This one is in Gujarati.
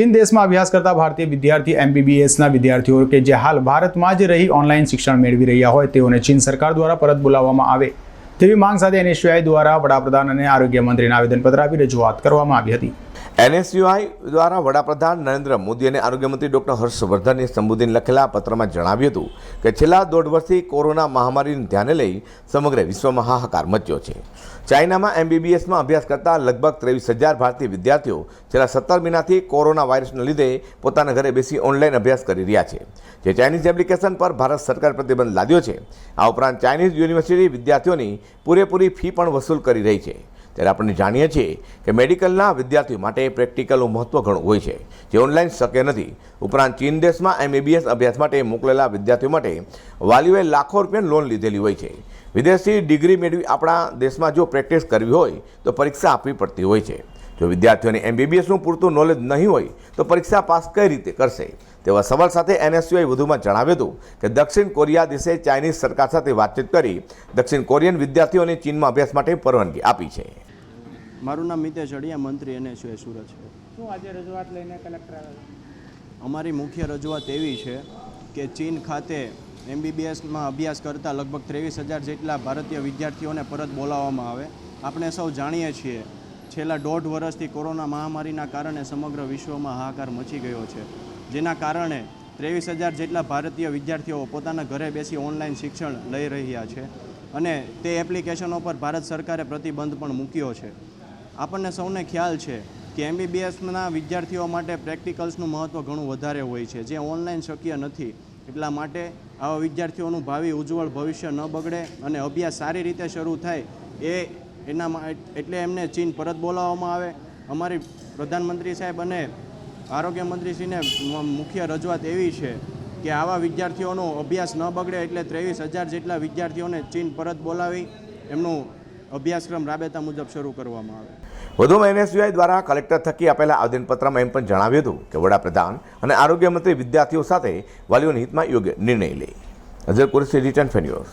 ચીન દેશમાં અભ્યાસ કરતા ભારતીય વિદ્યાર્થી એમબીબીએસના વિદ્યાર્થીઓ કે જે હાલ ભારતમાં જ રહી ઓનલાઈન શિક્ષણ મેળવી રહ્યા હોય તેઓને ચીન સરકાર દ્વારા પરત બોલાવવામાં આવે તેવી માંગ સાથે એનએસયુઆઈ દ્વારા વડાપ્રધાન અને આરોગ્ય મંત્રીને આવેદનપત્ર આપી રજૂઆત કરવામાં આવી હતી. એનએસયુઆઈ દ્વારા વડાપ્રધાન નરેન્દ્ર મોદી અને આરોગ્યમંત્રી ડોક્ટર હર્ષવર્ધને સંબોધીને લખેલા પત્રમાં જણાવ્યું હતું કે છેલ્લા દોઢ વર્ષથી કોરોના મહામારીને ધ્યાને લઈ સમગ્ર વિશ્વમાં હાહાકાર મચ્યો છે. ચાઇનામાં એમબીબીએસમાં અભ્યાસ કરતા લગભગ ત્રેવીસ હજાર ભારતીય વિદ્યાર્થીઓ છેલ્લા સત્તર મહિનાથી કોરોના વાયરસને લીધે પોતાના ઘરે બેસી ઓનલાઈન અભ્યાસ કરી રહ્યા છે. જે ચાઇનીઝ એપ્લિકેશન પર ભારત સરકાર પ્રતિબંધ લાદ્યો છે. આ ઉપરાંત ચાઇનીઝ યુનિવર્સિટી વિદ્યાર્થીઓની પૂરેપૂરી ફી પણ વસૂલ કરી રહી છે. ત્યારે આપણે જાણીએ છીએ કે મેડિકલના વિદ્યાર્થીઓ માટે પ્રેક્ટિકલનું મહત્વ ઘણું હોય છે. જે ઓનલાઈન શક્ય નથી. ઉપરાંત ચીન દેશમાં એમબીબીએસ અભ્યાસ માટે મોકલેલા વિદ્યાર્થીઓ માટે વાલીઓએ લાખો રૂપિયાની લોન લીધેલી હોય છે. વિદેશી ડિગ્રી મેળવી આપણા દેશમાં જો પ્રેક્ટિસ કરવી હોય, તો પરીક્ષા આપવી પડતી હોય છે. જો વિદ્યાર્થીઓને એમબીબીએસનું પૂરતું નોલેજ નહીં હોય, તો પરીક્ષા પાસ કઈ રીતે કરશે? તેવા સવાલ સાથે એનએસયુએ વધુમાં જણાવ્યું હતું કે દક્ષિણ કોરિયા દેશે ચાઇનીઝ સરકાર સાથે વાતચીત કરી દક્ષિણ કોરિયન વિદ્યાર્થીઓને ચીનમાં અભ્યાસ માટે પરવાનગી આપી છે. મારું નામ મિતેશ અડિયા મંત્રી અને છે સુરત છે. શું આજે રજૂઆત લઈને કલેક્ટર આવ્યા અમારી મુખ્ય રજૂઆત એવી છે કે ચીન ખાતે એમબીબીએસમાં અભ્યાસ કરતા લગભગ ત્રેવીસ હજાર જેટલા ભારતીય વિદ્યાર્થીઓને પરત બોલાવવામાં આવે. આપણે સૌ જાણીએ છીએ છેલ્લા દોઢ વર્ષથી કોરોના મહામારીના કારણે સમગ્ર વિશ્વમાં હાહાકાર મચી ગયો છે. જેના કારણે ત્રેવીસ હજાર જેટલા ભારતીય વિદ્યાર્થીઓ પોતાના ઘરે બેસી ઓનલાઈન શિક્ષણ લઈ રહ્યા છે અને તે એપ્લિકેશનો પર ભારત સરકારે પ્રતિબંધ પણ મૂક્યો છે. આપણને સૌને ખ્યાલ છે કે એમબીબીએસના વિદ્યાર્થીઓ માટે પ્રેક્ટિકલ્સનું મહત્ત્વ ઘણું વધારે હોય છે. જે ઓનલાઈન શક્ય નથી. એટલા માટે આવા વિદ્યાર્થીઓનું ભાવિ ઉજ્જવળ ભવિષ્ય ન બગડે અને અભ્યાસ સારી રીતે શરૂ થાય એ એના એટલે એમને ચીન પરત બોલાવવામાં આવે. અમારી પ્રધાનમંત્રી સાહેબ અને આરોગ્ય મંત્રીશ્રીને મુખ્ય રજૂઆત એવી છે કે આવા વિદ્યાર્થીઓનો અભ્યાસ ન બગડે એટલે ત્રેવીસ હજાર જેટલા વિદ્યાર્થીઓને ચીન પરત બોલાવી. એમનું અભ્યાસક્રમ રાબેતા મુજબ શરૂ કરવામાં આવે. વધુમાં એનએસયુઆઈ દ્વારા કલેક્ટર થકી આપેલા આવેદનપત્રમાં એમ પણ જણાવ્યું હતું કે વડાપ્રધાન અને આરોગ્ય મંત્રી વિદ્યાર્થીઓ સાથે વાલીઓના હિતમાં યોગ્ય નિર્ણય લે. અઝર કુરસી રિટર્ન ફેન્યુઝ